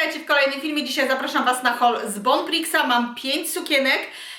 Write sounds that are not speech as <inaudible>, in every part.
witajcie w kolejnym filmie. Dzisiaj zapraszam Was na haul z Bonprixa. Mam 5 sukienek.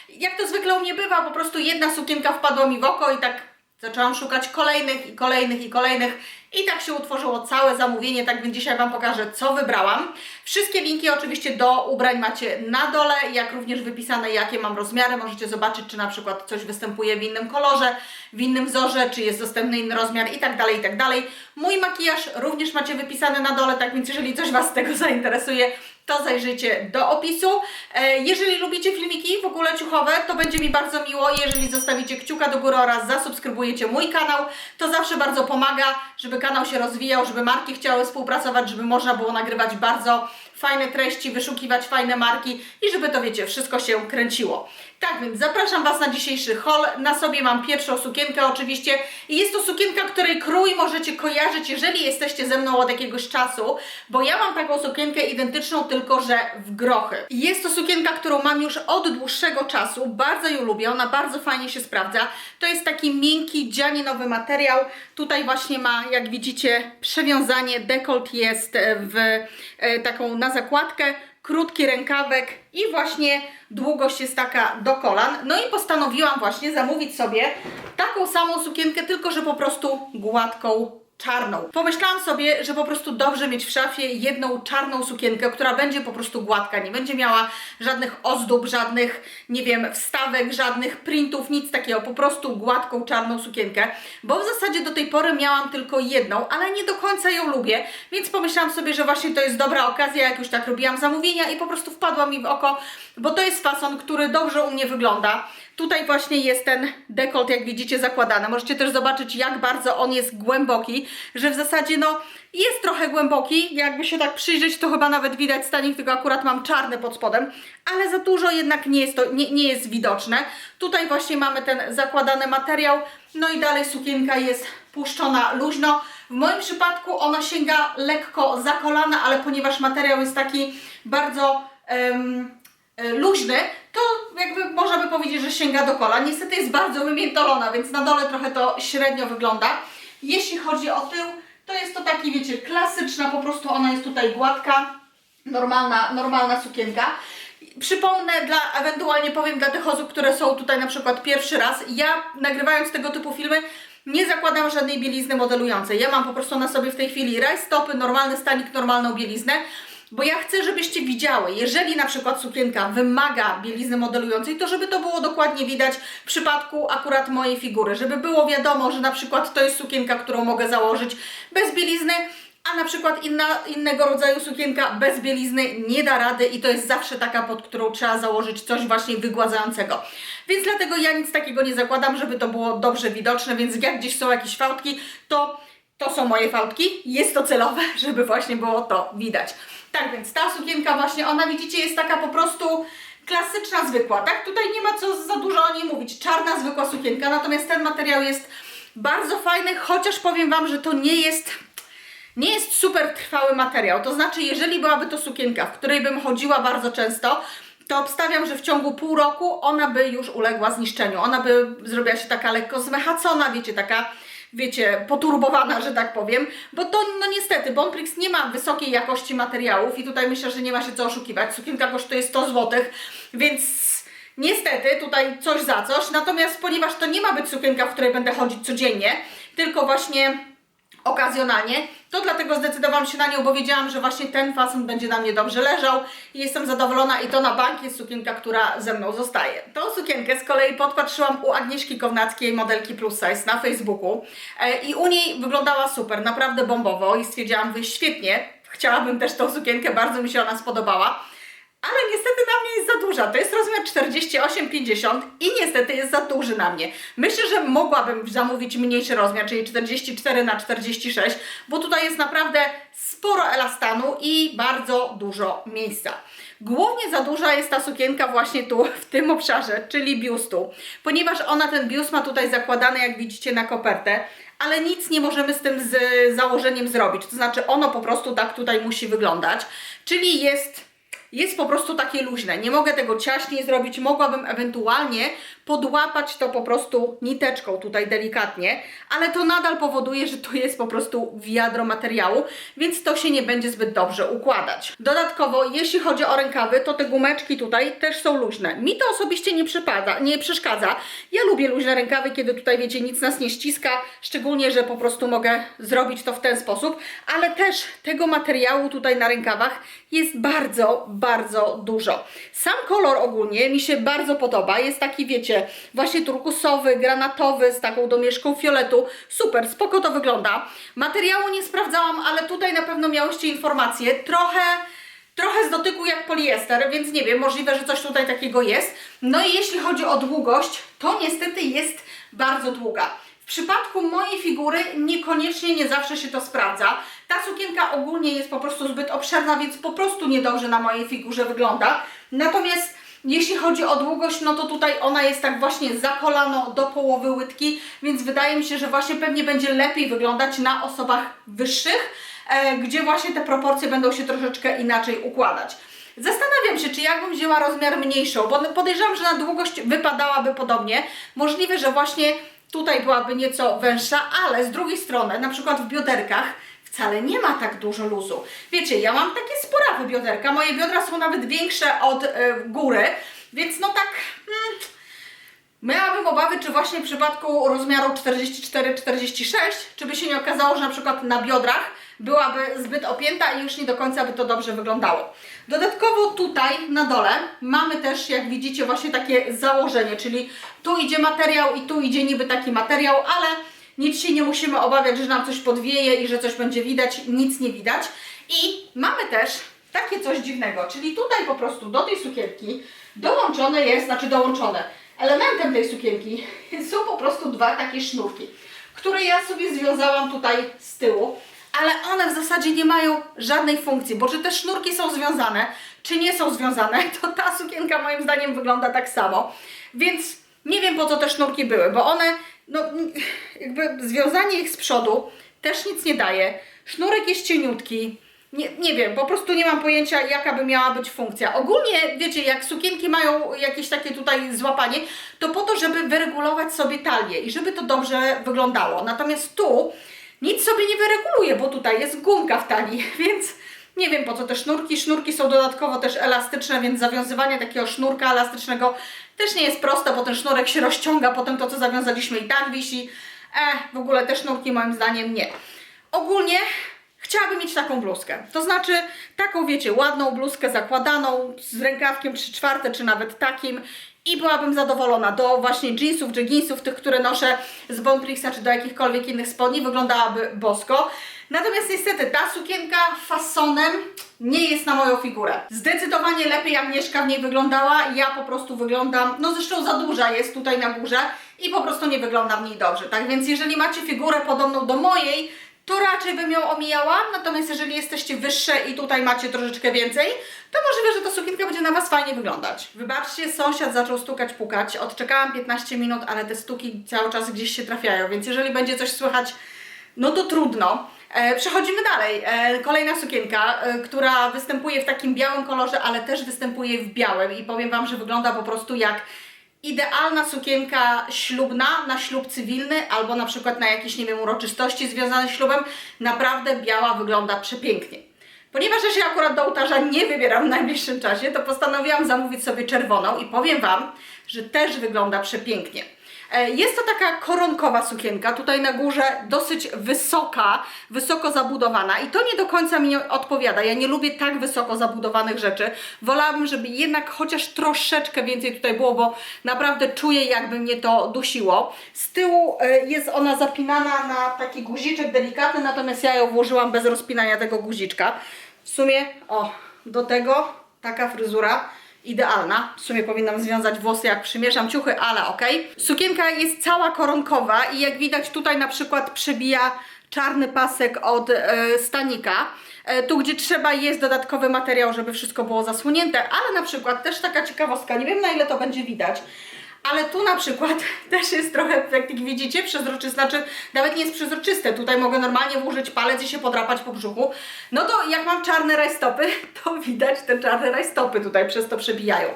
Jak to zwykle u mnie bywa, po prostu jedna sukienka wpadła mi w oko i tak zaczęłam szukać kolejnych i kolejnych i kolejnych. I tak się utworzyło całe zamówienie, tak więc dzisiaj Wam pokażę, co wybrałam. Wszystkie linki oczywiście do ubrań macie na dole, jak również wypisane, jakie mam rozmiary. Możecie zobaczyć, czy na przykład coś występuje w innym kolorze, w innym wzorze, czy jest dostępny inny rozmiar i tak dalej, i tak dalej. Mój makijaż również macie wypisany na dole, tak więc jeżeli coś Was z tego <laughs> zainteresuje, to zajrzyjcie do opisu. E, Jeżeli lubicie filmiki w ogóle ciuchowe, to będzie mi bardzo miło, jeżeli zostawicie kciuka do góry oraz zasubskrybujecie mój kanał. To zawsze bardzo pomaga, żeby kanał się rozwijał, żeby marki chciały współpracować, żeby można było nagrywać bardzo fajne treści, wyszukiwać fajne marki i żeby to wiecie, wszystko się kręciło. Tak więc zapraszam Was na dzisiejszy haul. Na sobie mam pierwszą sukienkę oczywiście i jest to sukienka, której krój możecie kojarzyć, jeżeli jesteście ze mną od jakiegoś czasu, bo ja mam taką sukienkę identyczną, tylko że w grochy. Jest to sukienka, którą mam już od dłuższego czasu, bardzo ją lubię, ona bardzo fajnie się sprawdza. To jest taki miękki, dzianinowy materiał. Tutaj właśnie ma, jak widzicie, przewiązanie, dekolt jest w e, taką na zakładkę, krótki rękawek i właśnie długość jest taka do kolan. No i postanowiłam właśnie zamówić sobie taką samą sukienkę, tylko że po prostu gładką czarną. Pomyślałam sobie, że po prostu dobrze mieć w szafie jedną czarną sukienkę, która będzie po prostu gładka, nie będzie miała żadnych ozdób, żadnych, nie wiem, wstawek, żadnych printów, nic takiego, po prostu gładką czarną sukienkę, bo w zasadzie do tej pory miałam tylko jedną, ale nie do końca ją lubię, więc pomyślałam sobie, że właśnie to jest dobra okazja, jak już tak robiłam zamówienia i po prostu wpadła mi w oko, bo to jest fason, który dobrze u mnie wygląda. Tutaj właśnie jest ten dekolt, jak widzicie, zakładany. Możecie też zobaczyć, jak bardzo on jest głęboki, że w zasadzie no jest trochę głęboki. Jakby się tak przyjrzeć, to chyba nawet widać stanik, tylko akurat mam czarny pod spodem, ale za dużo jednak nie jest to, nie, nie jest widoczne. Tutaj właśnie mamy ten zakładany materiał, no i dalej sukienka jest puszczona luźno. W moim przypadku ona sięga lekko za kolana, ale ponieważ materiał jest taki bardzo e, luźny, to jakby można by powiedzieć, że sięga do kolan. Niestety jest bardzo wymiętolona, więc na dole trochę to średnio wygląda. Jeśli chodzi o tył, to jest to taki, wiecie, klasyczna, po prostu ona jest tutaj gładka, normalna, normalna sukienka. Przypomnę, dla, ewentualnie powiem dla tych osób, które są tutaj na przykład pierwszy raz, ja nagrywając tego typu filmy, nie zakładam żadnej bielizny modelującej. Ja mam po prostu na sobie w tej chwili rajstopy, normalny stanik, normalną bieliznę, bo ja chcę, żebyście widziały, jeżeli na przykład sukienka wymaga bielizny modelującej, to żeby to było dokładnie widać w przypadku akurat mojej figury, żeby było wiadomo, że na przykład to jest sukienka, którą mogę założyć bez bielizny, a na przykład inna, innego rodzaju sukienka bez bielizny nie da rady i to jest zawsze taka, pod którą trzeba założyć coś właśnie wygładzającego. Więc dlatego ja nic takiego nie zakładam, żeby to było dobrze widoczne, więc jak gdzieś są jakieś fałdki, to to są moje fałdki, jest to celowe, <laughs> żeby właśnie było to widać. Tak więc ta sukienka właśnie, ona widzicie jest taka po prostu klasyczna, zwykła, tak? Tutaj nie ma co za dużo o niej mówić, czarna, zwykła sukienka, natomiast ten materiał jest bardzo fajny, chociaż powiem Wam, że to nie jest nie jest super trwały materiał. To znaczy, jeżeli byłaby to sukienka, w której bym chodziła bardzo często, to obstawiam, że w ciągu pół roku ona by już uległa zniszczeniu. Ona by zrobiła się taka lekko zmechacona, wiecie, taka, wiecie, poturbowana, że tak powiem. Bo to, no niestety, Bonprix nie ma wysokiej jakości materiałów i tutaj myślę, że nie ma się co oszukiwać. Sukienka kosztuje 100 zł, więc niestety tutaj coś za coś. Natomiast ponieważ to nie ma być sukienka, w której będę chodzić codziennie, tylko właśnie okazjonalnie, to dlatego zdecydowałam się na nią, bo wiedziałam, że właśnie ten fason będzie na mnie dobrze leżał i jestem zadowolona i to na bank jest sukienka, która ze mną zostaje. Tą sukienkę z kolei podpatrzyłam u Agnieszki Kownackiej, modelki plus size na Facebooku e, i u niej wyglądała super, naprawdę bombowo i stwierdziłam, że świetnie, chciałabym też tą sukienkę, bardzo mi się ona spodobała. Ale niestety na mnie jest za duża. To jest rozmiar 48-50 i niestety jest za duży na mnie. Myślę, że mogłabym zamówić mniejszy rozmiar, czyli 44 na 46, bo tutaj jest naprawdę sporo elastanu i bardzo dużo miejsca. Głównie za duża jest ta sukienka właśnie tu, w tym obszarze, czyli biustu, ponieważ ona ten biust ma tutaj zakładany, jak widzicie, na kopertę, ale nic nie możemy z tym z założeniem zrobić. To znaczy ono po prostu tak tutaj musi wyglądać, czyli jest jest po prostu takie luźne. Nie mogę tego ciaśniej zrobić, mogłabym ewentualnie podłapać to po prostu niteczką tutaj delikatnie, ale to nadal powoduje, że to jest po prostu wiadro materiału, więc to się nie będzie zbyt dobrze układać. Dodatkowo, jeśli chodzi o rękawy, to te gumeczki tutaj też są luźne. Mi to osobiście nie przypada, nie przeszkadza. Ja lubię luźne rękawy, kiedy tutaj wiecie, nic nas nie ściska, szczególnie, że po prostu mogę zrobić to w ten sposób, ale też tego materiału tutaj na rękawach jest bardzo, bardzo dużo. Sam kolor ogólnie mi się bardzo podoba. Jest taki, wiecie, właśnie turkusowy, granatowy, z taką domieszką fioletu. Super, spoko to wygląda. Materiału nie sprawdzałam, ale tutaj na pewno miałyście informacje. Trochę trochę z dotyku jak poliester, więc nie wiem, możliwe, że coś tutaj takiego jest. No i jeśli chodzi o długość, to niestety jest bardzo długa. W przypadku mojej figury niekoniecznie nie zawsze się to sprawdza. Ta sukienka ogólnie jest po prostu zbyt obszerna, więc po prostu niedobrze na mojej figurze wygląda. Natomiast jeśli chodzi o długość, no to tutaj ona jest tak właśnie za kolano do połowy łydki, więc wydaje mi się, że właśnie pewnie będzie lepiej wyglądać na osobach wyższych, e, gdzie właśnie te proporcje będą się troszeczkę inaczej układać. Zastanawiam się, czy jakbym wzięła rozmiar mniejszą, bo podejrzewam, że na długość wypadałaby podobnie. Możliwe, że właśnie tutaj byłaby nieco węższa, ale z drugiej strony, na przykład w bioderkach, wcale nie ma tak dużo luzu. Wiecie, ja mam takie sporawe bioderka, moje biodra są nawet większe od e, góry, więc no tak... Hmm, Miałabym obawy, czy właśnie w przypadku rozmiaru 44-46, czy by się nie okazało, że na przykład na biodrach byłaby zbyt opięta i już nie do końca by to dobrze wyglądało. Dodatkowo tutaj na dole mamy też, jak widzicie, właśnie takie założenie, czyli tu idzie materiał i tu idzie niby taki materiał, ale nic się nie musimy obawiać, że nam coś podwieje i że coś będzie widać, nic nie widać. I mamy też takie coś dziwnego, czyli tutaj po prostu do tej sukienki dołączone jest, znaczy dołączone, elementem tej sukienki <laughs> są po prostu dwa takie sznurki, które ja sobie związałam tutaj z tyłu, ale one w zasadzie nie mają żadnej funkcji, bo czy te sznurki są związane, czy nie są związane, <laughs> to ta sukienka moim zdaniem wygląda tak samo, więc nie wiem po co te sznurki były, bo one, no jakby związanie ich z przodu też nic nie daje, sznurek jest cieniutki, nie, nie wiem, po prostu nie mam pojęcia, jaka by miała być funkcja. Ogólnie, wiecie, jak sukienki mają jakieś takie tutaj złapanie, to po to, żeby wyregulować sobie talię i żeby to dobrze wyglądało. Natomiast tu nic sobie nie wyreguluje, bo tutaj jest gumka w talii, <laughs> więc nie wiem po co te sznurki. Sznurki są dodatkowo też elastyczne, więc zawiązywanie takiego sznurka elastycznego też nie jest proste, bo ten sznurek się rozciąga, potem to co zawiązaliśmy i tak wisi. E, w ogóle te sznurki moim zdaniem nie. Ogólnie Chciałabym mieć taką bluzkę. To znaczy taką, wiecie, ładną bluzkę zakładaną z rękawkiem 3 czwarte, czy nawet takim i byłabym zadowolona. Do właśnie jeansów, jeansów, tych, które noszę z Bonprixa, czy do jakichkolwiek innych spodni, wyglądałaby bosko. Natomiast niestety ta sukienka fasonem nie jest na moją figurę. Zdecydowanie lepiej Agnieszka w niej wyglądała. Ja po prostu wyglądam, no zresztą za duża jest tutaj na górze i po prostu nie wygląda w niej dobrze. Tak więc jeżeli macie figurę podobną do mojej, to raczej bym ją omijała, natomiast jeżeli jesteście wyższe i tutaj macie troszeczkę więcej, to możliwe, że ta sukienka będzie na Was fajnie wyglądać. Wybaczcie, sąsiad zaczął stukać, pukać. Odczekałam 15 minut, ale te stuki cały czas gdzieś się trafiają, więc jeżeli będzie coś słychać, no to trudno. E, przechodzimy dalej. E, kolejna sukienka, e, która występuje w takim białym kolorze, ale też występuje w białym i powiem Wam, że wygląda po prostu jak idealna sukienka ślubna na ślub cywilny albo na przykład na jakieś, nie wiem, uroczystości związane z ślubem. Naprawdę biała wygląda przepięknie. Ponieważ ja się akurat do ołtarza nie wybieram w najbliższym czasie, to postanowiłam zamówić sobie czerwoną i powiem Wam, że też wygląda przepięknie. E, Jest to taka koronkowa sukienka, tutaj na górze dosyć wysoka, wysoko zabudowana i to nie do końca mi odpowiada. Ja nie lubię tak wysoko zabudowanych rzeczy. Wolałabym, żeby jednak chociaż troszeczkę więcej tutaj było, bo naprawdę czuję jakby mnie to dusiło. Z tyłu e, jest ona zapinana na taki guziczek delikatny, natomiast ja ją włożyłam bez rozpinania tego guziczka. W sumie, o, do tego taka fryzura idealna. W sumie powinnam związać włosy jak przymierzam ciuchy, ale okej. Sukienka jest cała koronkowa i jak widać tutaj na przykład przebija czarny pasek od e, stanika. E, tu gdzie trzeba jest dodatkowy materiał, żeby wszystko było zasłonięte, ale na przykład też taka ciekawostka, nie wiem na ile to będzie widać, ale tu na przykład <laughs> też jest trochę, jak widzicie, przezroczyste, znaczy nawet nie jest przezroczyste, tutaj mogę normalnie włożyć palec i się podrapać po brzuchu. No to jak mam czarne rajstopy, <laughs> to widać te czarne rajstopy tutaj przez to przebijają.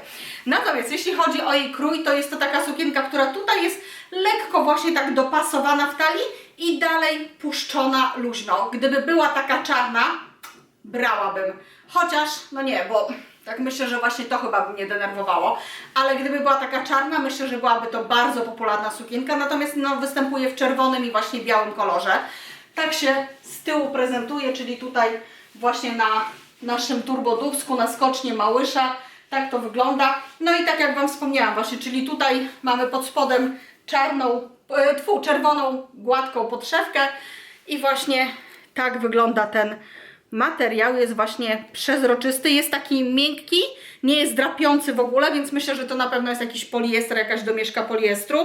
Natomiast jeśli chodzi o jej krój, to jest to taka sukienka, która tutaj jest lekko właśnie tak dopasowana w talii i dalej puszczona luźno. Gdyby była taka czarna, brałabym. Chociaż, no nie, bo tak myślę, że właśnie to chyba by mnie denerwowało. Ale gdyby była taka czarna, myślę, że byłaby to bardzo popularna sukienka. Natomiast no, występuje w czerwonym i właśnie białym kolorze. Tak się z tyłu prezentuje, czyli tutaj właśnie na naszym turbodubsku, na skocznie Małysza. Tak to wygląda. No i tak jak Wam wspomniałam właśnie, czyli tutaj mamy pod spodem czarną, e, tfu, czerwoną, gładką podszewkę i właśnie tak wygląda ten materiał. Jest właśnie przezroczysty, jest taki miękki, nie jest drapiący w ogóle, więc myślę, że to na pewno jest jakiś poliester, jakaś domieszka poliestru.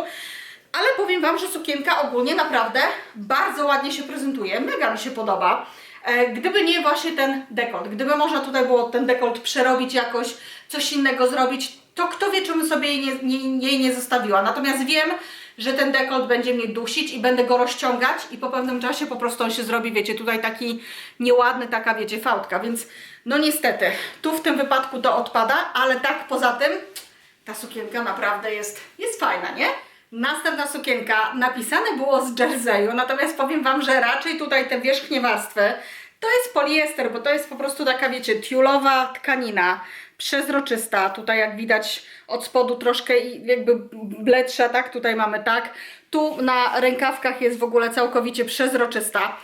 Ale powiem Wam, że sukienka ogólnie naprawdę bardzo ładnie się prezentuje, mega mi się podoba. E, Gdyby nie właśnie ten dekolt, gdyby można tutaj było ten dekolt przerobić jakoś, coś innego zrobić, to kto wie, czy bym sobie jej nie, nie, jej nie zostawiła. Natomiast wiem, że ten dekolt będzie mnie dusić i będę go rozciągać i po pewnym czasie po prostu on się zrobi, wiecie, tutaj taki nieładny, taka, wiecie, fałdka, więc no niestety, tu w tym wypadku to odpada, ale tak poza tym ta sukienka naprawdę jest, jest fajna, nie? Następna sukienka, napisane było z jerseyu, natomiast powiem Wam, że raczej tutaj te wierzchnie warstwy to jest poliester, bo to jest po prostu taka, wiecie, tiulowa tkanina, przezroczysta, tutaj jak widać od spodu troszkę jakby bledsza, tak, tutaj mamy tak, tu na rękawkach jest w ogóle całkowicie przezroczysta.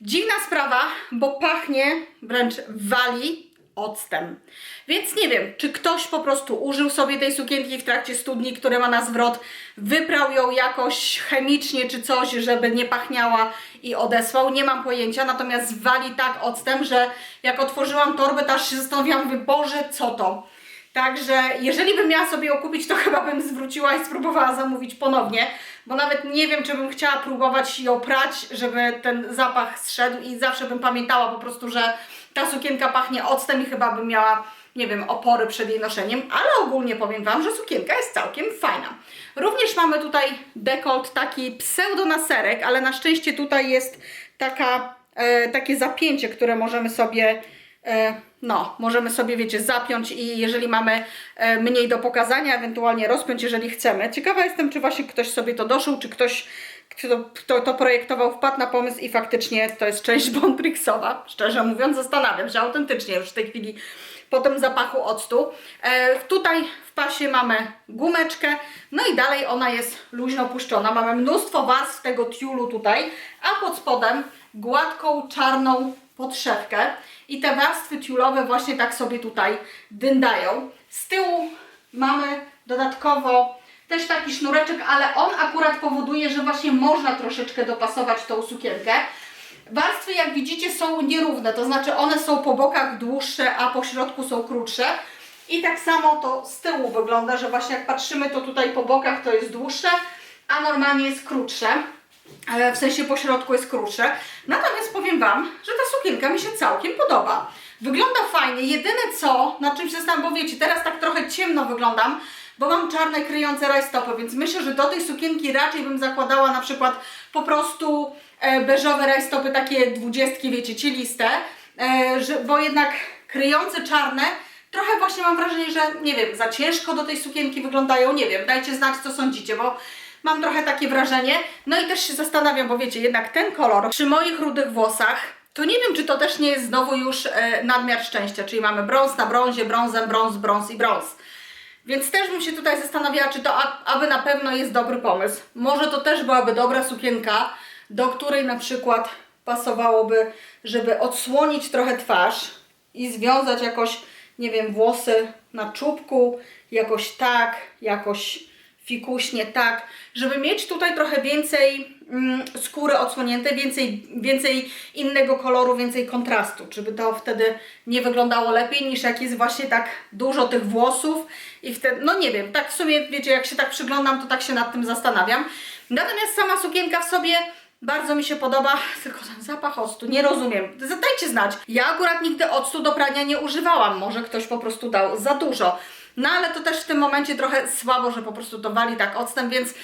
Dziwna sprawa, bo pachnie, wręcz wali octem. Więc nie wiem, czy ktoś po prostu użył sobie tej sukienki w trakcie studni, które ma na zwrot, wyprał ją jakoś chemicznie czy coś, żeby nie pachniała i odesłał. Nie mam pojęcia, natomiast wali tak octem, że jak otworzyłam torbę, to aż się zastanawiałam, mówię, Boże, co to? Także jeżeli bym miała sobie ją kupić, to chyba bym zwróciła i spróbowała zamówić ponownie, bo nawet nie wiem, czy bym chciała próbować ją prać, żeby ten zapach zszedł i zawsze bym pamiętała po prostu, że ta sukienka pachnie octem i chyba bym miała, nie wiem, opory przed jej noszeniem, ale ogólnie powiem Wam, że sukienka jest całkiem fajna. Również mamy tutaj dekolt taki pseudonaserek, ale na szczęście tutaj jest taka, e, takie zapięcie, które możemy sobie E, no, możemy sobie, wiecie, zapiąć i jeżeli mamy e, mniej do pokazania, ewentualnie rozpiąć, jeżeli chcemy. Ciekawa jestem, czy właśnie ktoś sobie to doszył, czy ktoś, kto, kto to projektował, wpadł na pomysł i faktycznie to jest część <laughs> Bonprixowa. Szczerze mówiąc, zastanawiam się autentycznie już w tej chwili po tym zapachu octu. E, tutaj w pasie mamy gumeczkę, no i dalej ona jest luźno puszczona. Mamy mnóstwo warstw tego tiulu tutaj, a pod spodem gładką, czarną podszewkę i te warstwy tiulowe właśnie tak sobie tutaj dyndają. Z tyłu mamy dodatkowo też taki sznureczek, ale on akurat powoduje, że właśnie można troszeczkę dopasować tą sukienkę. Warstwy, jak widzicie, są nierówne, to znaczy one są po bokach dłuższe, a po środku są krótsze. I tak samo to z tyłu wygląda, że właśnie jak patrzymy, to tutaj po bokach to jest dłuższe, a normalnie jest krótsze. W sensie po środku jest krótsze. Natomiast powiem Wam, że ta sukienka mi się całkiem podoba. Wygląda fajnie. Jedyne co, na czym się zastanawiam, bo wiecie, teraz tak trochę ciemno wyglądam, bo mam czarne kryjące rajstopy, więc myślę, że do tej sukienki raczej bym zakładała na przykład po prostu e, beżowe rajstopy, takie dwudziestki, wiecie, cieliste, e, że, bo jednak kryjące czarne trochę właśnie mam wrażenie, że nie wiem, za ciężko do tej sukienki wyglądają, nie wiem, dajcie znać co sądzicie, bo mam trochę takie wrażenie. No i też się zastanawiam, bo wiecie, jednak ten kolor przy moich rudych włosach, to nie wiem, czy to też nie jest znowu już e, nadmiar szczęścia, czyli mamy brąz na brązie, brązem, brąz, brąz i brąz. Więc też bym się tutaj zastanawiała, czy to aby na pewno jest dobry pomysł. Może to też byłaby dobra sukienka, do której na przykład pasowałoby, żeby odsłonić trochę twarz i związać jakoś, nie wiem, włosy na czubku, jakoś tak, jakoś fikuśnie tak, żeby mieć tutaj trochę więcej mm, skóry odsłoniętej, więcej, więcej innego koloru, więcej kontrastu, żeby to wtedy nie wyglądało lepiej niż jak jest właśnie tak dużo tych włosów i wtedy, no nie wiem, tak w sumie, wiecie, jak się tak przyglądam, to tak się nad tym zastanawiam. Natomiast sama sukienka w sobie bardzo mi się podoba, <laughs> tylko ten zapach octu, nie rozumiem. Dajcie znać. Ja akurat nigdy octu do prania nie używałam, może ktoś po prostu dał za dużo. No ale to też w tym momencie trochę słabo, że po prostu to wali tak odstęp, więc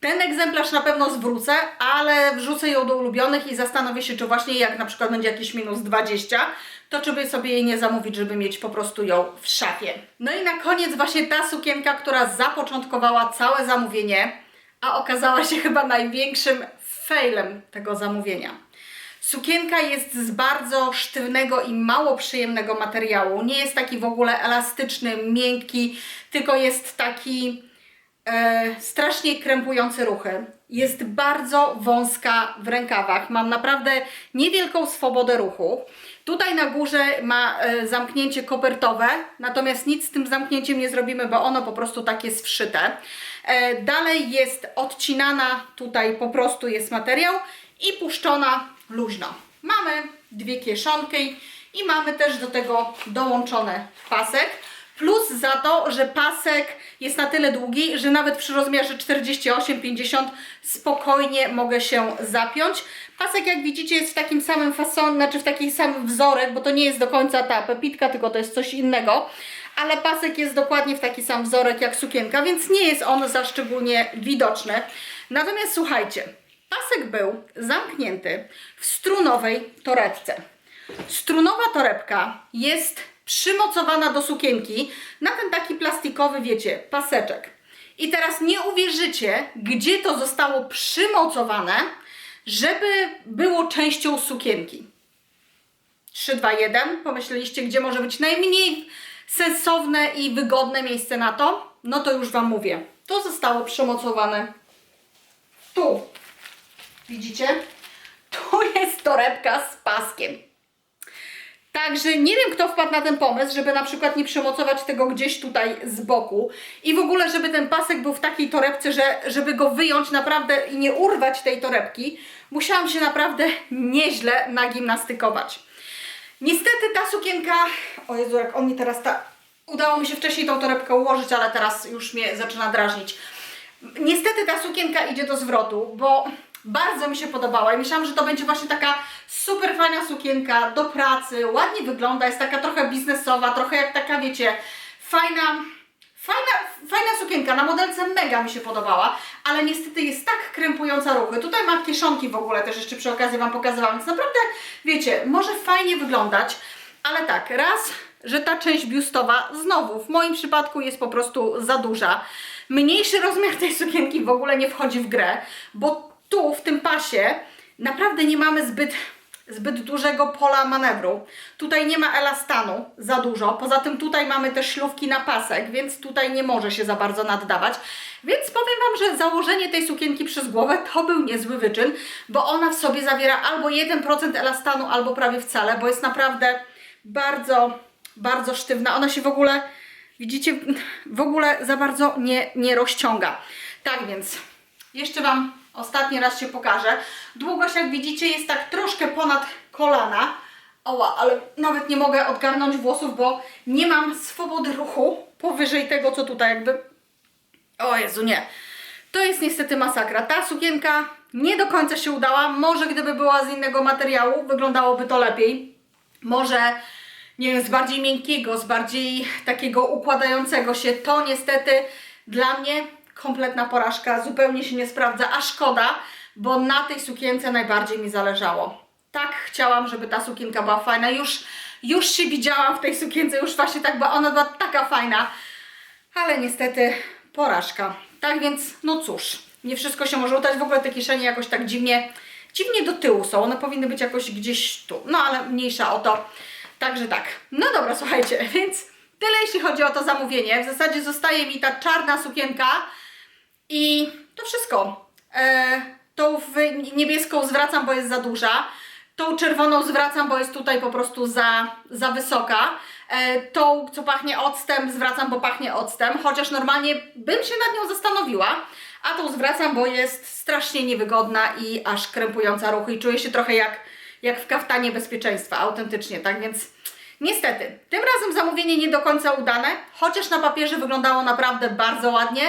ten egzemplarz na pewno zwrócę, ale wrzucę ją do ulubionych i zastanowię się, czy właśnie jak na przykład będzie jakiś minus 20, to czy sobie jej nie zamówić, żeby mieć po prostu ją w szafie. No i na koniec właśnie ta sukienka, która zapoczątkowała całe zamówienie, a okazała się chyba największym failem tego zamówienia. Sukienka jest z bardzo sztywnego i mało przyjemnego materiału. Nie jest taki w ogóle elastyczny, miękki, tylko jest taki e, strasznie krępujący ruchy. Jest bardzo wąska w rękawach. Mam naprawdę niewielką swobodę ruchu. Tutaj na górze ma e, zamknięcie kopertowe, natomiast nic z tym zamknięciem nie zrobimy, bo ono po prostu tak jest wszyte. E, dalej jest odcinana, tutaj po prostu jest materiał i puszczona luźno. Mamy dwie kieszonki i mamy też do tego dołączony pasek. Plus za to, że pasek jest na tyle długi, że nawet przy rozmiarze 48-50 spokojnie mogę się zapiąć. Pasek jak widzicie jest w takim samym fasonie, znaczy w taki sam wzorek, bo to nie jest do końca ta pepitka, tylko to jest coś innego. Ale pasek jest dokładnie w taki sam wzorek jak sukienka, więc nie jest on za szczególnie widoczny. Natomiast słuchajcie, pasek był zamknięty w strunowej torebce. Strunowa torebka jest przymocowana do sukienki na ten taki plastikowy, wiecie, paseczek. I teraz nie uwierzycie, gdzie to zostało przymocowane, żeby było częścią sukienki. 3, 2, 1. Pomyśleliście, gdzie może być najmniej sensowne i wygodne miejsce na to? No to już Wam mówię. To zostało przymocowane tu. Widzicie? Tu <laughs> jest torebka z paskiem. Także nie wiem, kto wpadł na ten pomysł, żeby na przykład nie przymocować tego gdzieś tutaj z boku i w ogóle, żeby ten pasek był w takiej torebce, że żeby go wyjąć naprawdę i nie urwać tej torebki, musiałam się naprawdę <laughs> nieźle nagimnastykować. Niestety ta sukienka, o Jezu, jak on mi teraz ta... Udało mi się wcześniej tą torebkę ułożyć, ale teraz już mnie zaczyna drażnić. Niestety ta sukienka idzie do zwrotu, bo bardzo mi się podobała i myślałam, że to będzie właśnie taka super fajna sukienka do pracy, ładnie wygląda, jest taka trochę biznesowa, trochę jak taka, wiecie, fajna, fajna, fajna sukienka, na modelce mega mi się podobała, ale niestety jest tak krępująca ruchy. Tutaj ma kieszonki w ogóle też jeszcze przy okazji Wam pokazywałam, więc naprawdę, wiecie, może fajnie wyglądać, ale tak, raz, że ta część biustowa znowu w moim przypadku jest po prostu za duża. Mniejszy rozmiar tej sukienki w ogóle nie wchodzi w grę, bo tu w tym pasie naprawdę nie mamy zbyt, zbyt dużego pola manewru. Tutaj nie ma elastanu za dużo, poza tym tutaj mamy też ślówki na pasek, więc tutaj nie może się za bardzo naddawać. Więc powiem Wam, że założenie tej sukienki przez głowę to był niezły wyczyn, bo ona w sobie zawiera albo 1% elastanu, albo prawie wcale, bo jest naprawdę bardzo, bardzo sztywna. Ona się w ogóle, widzicie, w ogóle za bardzo nie, nie rozciąga. Tak więc, jeszcze Wam ostatni raz się pokażę. Długość, jak widzicie, jest tak troszkę ponad kolana. Oła, ale nawet nie mogę odgarnąć włosów, bo nie mam swobody ruchu powyżej tego, co tutaj jakby... O Jezu, nie. To jest niestety masakra. Ta sukienka nie do końca się udała. Może gdyby była z innego materiału, wyglądałoby to lepiej. Może, nie wiem, z bardziej miękkiego, z bardziej takiego układającego się. To niestety dla mnie kompletna porażka, zupełnie się nie sprawdza, a szkoda, bo na tej sukience najbardziej mi zależało. Tak chciałam, żeby ta sukienka była fajna. Już, już się widziałam w tej sukience, już właśnie tak, bo ona była taka fajna, ale niestety porażka. Tak więc, no cóż, nie wszystko się może udać. W ogóle te kieszenie jakoś tak dziwnie, dziwnie do tyłu są. One powinny być jakoś gdzieś tu. No ale mniejsza o to. Także tak. No dobra, słuchajcie, <laughs> więc tyle jeśli chodzi o to zamówienie. W zasadzie zostaje mi ta czarna sukienka i to wszystko. E, tą niebieską zwracam, bo jest za duża. Tą czerwoną zwracam, bo jest tutaj po prostu za, za wysoka. E, tą, co pachnie octem, zwracam, bo pachnie octem. Chociaż normalnie bym się nad nią zastanowiła. A tą zwracam, bo jest strasznie niewygodna i aż krępująca ruchy. I czuję się trochę jak, jak w kaftanie bezpieczeństwa, autentycznie. Tak więc niestety, tym razem zamówienie nie do końca udane. Chociaż na papierze wyglądało naprawdę bardzo ładnie.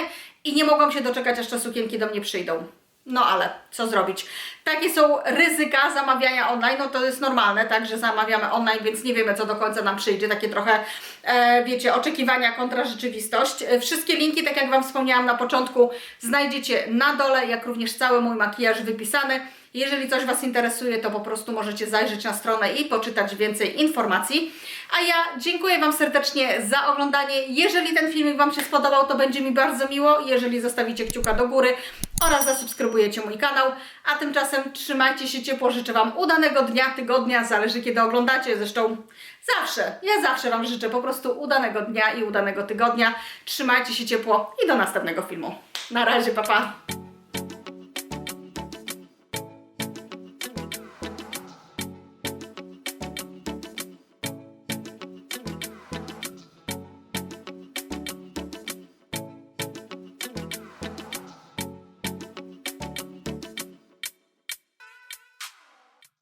I nie mogłam się doczekać, aż te sukienki do mnie przyjdą. No ale co zrobić? Takie są ryzyka zamawiania online, no to jest normalne, tak, że zamawiamy online, więc nie wiemy co do końca nam przyjdzie, takie trochę, e, wiecie, oczekiwania kontra rzeczywistość. E, Wszystkie linki, tak jak Wam wspomniałam na początku, znajdziecie na dole, jak również cały mój makijaż wypisany. Jeżeli coś Was interesuje, to po prostu możecie zajrzeć na stronę i poczytać więcej informacji. A ja dziękuję Wam serdecznie za oglądanie. Jeżeli ten filmik Wam się spodobał, to będzie mi bardzo miło, jeżeli zostawicie kciuka do góry oraz zasubskrybujecie mój kanał. A tymczasem trzymajcie się ciepło, życzę Wam udanego dnia, tygodnia, zależy kiedy oglądacie. Zresztą zawsze, ja zawsze Wam życzę po prostu udanego dnia i udanego tygodnia. Trzymajcie się ciepło i do następnego filmu. Na razie, pa pa!